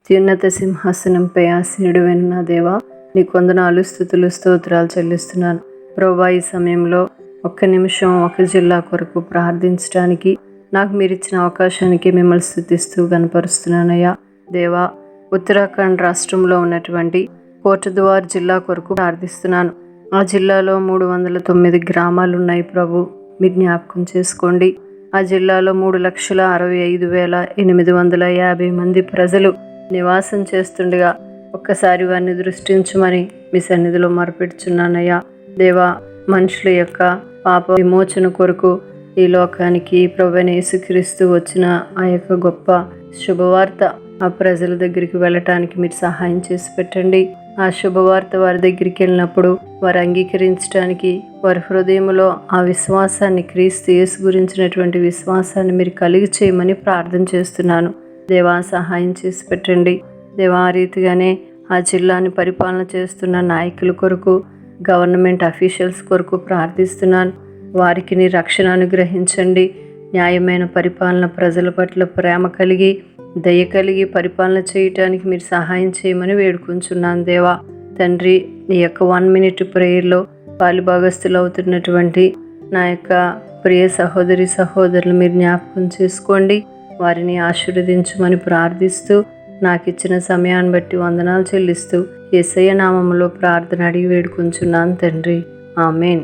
అత్యున్నత సింహాసనంపై ఆసీనుడు నా దేవా నీ కొందనాలు స్థుతులు స్తోత్రాలు చెల్లిస్తున్నాను. ప్రభా ఈ సమయంలో ఒక్క నిమిషం ఒక జిల్లా కొరకు ప్రార్థించడానికి నాకు మీరు ఇచ్చిన అవకాశానికి మిమ్మల్ని స్థుతిస్తూ కనపరుస్తున్నానయ్యా దేవా ఉత్తరాఖండ్ రాష్ట్రంలో ఉన్నటువంటి కోటద్వార్ జిల్లా కొరకు ప్రార్థిస్తున్నాను. ఆ జిల్లాలో మూడు వందల తొమ్మిది గ్రామాలు ఉన్నాయి ప్రభు. మీరు జ్ఞాపకం చేసుకోండి. ఆ జిల్లాలో మూడు లక్షల అరవై ఐదు వేల ఎనిమిది వందల యాభై మంది ప్రజలు నివాసం చేస్తుండగా ఒక్కసారి వారిని దృష్టించమని మీ సన్నిధిలో మరపెడుచున్నానయ్యా. దేవా మనుషుల యొక్క పాప విమోచన కొరకు ఈ లోకానికి ప్రభువైన యేసుక్రీస్తు వచ్చిన ఆ యొక్క గొప్ప శుభవార్త ఆ ప్రజల దగ్గరికి వెళ్ళటానికి మీరు సహాయం చేసి పెట్టండి. ఆ శుభవార్త వారి దగ్గరికి వెళ్ళినప్పుడు వారు అంగీకరించడానికి వారి హృదయంలో ఆ విశ్వాసాన్ని క్రీస్తు యేసు గురించినటువంటి విశ్వాసాన్ని మీరు కలిగి చేయమని ప్రార్థన చేస్తున్నాను. దేవా సహాయం చేసి పెట్టండి. దేవా ఆ రీతిగానే ఆ జిల్లాని పరిపాలన చేస్తున్న నాయకుల కొరకు గవర్నమెంట్ అఫీషియల్స్ కొరకు ప్రార్థిస్తున్నాను. వారికి నీ రక్షణ అనుగ్రహించండి. న్యాయమైన పరిపాలన ప్రజల పట్ల ప్రేమ కలిగి దయ కలిగి పరిపాలన చేయటానికి మీరు సహాయం చేయమని వేడుకుంటున్నాను దేవా. తండ్రి నీ యొక్క వన్ మినిట్ ప్రేయర్లో పాలుభాగస్తులు అవుతున్నటువంటి నా యొక్క ప్రియ సహోదరి సహోదరులు మీరు జ్ఞాపకం చేసుకోండి. వారిని ఆశీర్వదించమని ప్రార్థిస్తూ నాకు ఇచ్చిన సమయాన్ని బట్టి వందనాలు చెల్లిస్తూ ఎస్ఐ నామంలో ప్రార్థన అడిగి వేడుకుంటున్నాను తండ్రి. ఆమెన్.